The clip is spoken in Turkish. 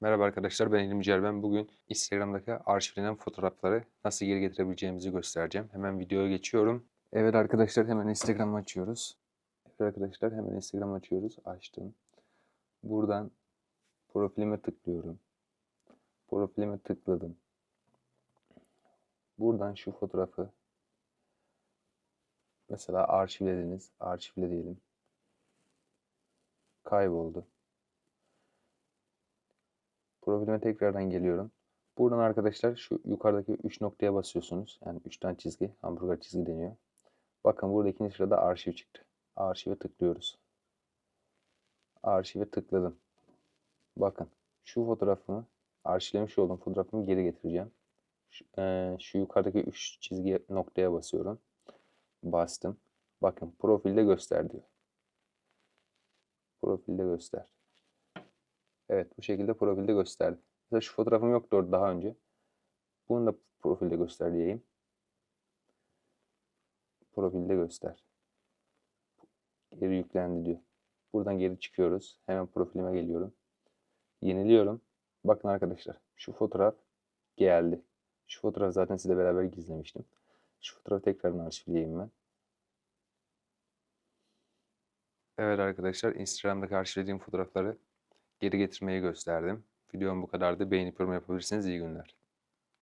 Merhaba arkadaşlar ben İlmi Cerben. Bugün Instagram'daki arşivlenen fotoğrafları nasıl geri getirebileceğimizi göstereceğim. Hemen videoya geçiyorum. Evet arkadaşlar hemen Instagram açıyoruz. Evet arkadaşlar hemen Instagram açıyoruz. Açtım. Buradan profilime tıklıyorum. Profilime tıkladım. Buradan şu fotoğrafı mesela arşivlediniz. Arşivle diyelim. Kayboldu. Profilime tekrardan geliyorum. Buradan arkadaşlar şu yukarıdaki 3 noktaya basıyorsunuz. Yani 3 tane çizgi, hamburger çizgi deniyor. Bakın burada ikinci sırada arşiv çıktı. Arşive tıklıyoruz. Arşive tıkladım. Bakın şu fotoğrafımı, arşivlemiş olduğum fotoğrafımı geri getireceğim. Şu, eee, şu yukarıdaki 3 çizgi noktaya basıyorum. Bastım. Bakın profilde göster diyor. Profilde göster. Evet bu şekilde profilde gösterdi. Mesela şu fotoğrafım yoktu orada daha önce. Bunu da profilde göster diyeyim. Profilde göster. Geri yüklendi diyor. Buradan geri çıkıyoruz. Hemen profilime geliyorum. Yeniliyorum. Bakın arkadaşlar şu fotoğraf geldi. Şu fotoğraf zaten sizle beraber gizlemiştim. Şu fotoğrafı tekrardan arşivleyeyim ben. Evet arkadaşlar Instagram'daki arşivlediğim fotoğrafları geri getirmeyi gösterdim. Videom bu kadardı. Beğenip yorum yapabilirsiniz. İyi günler.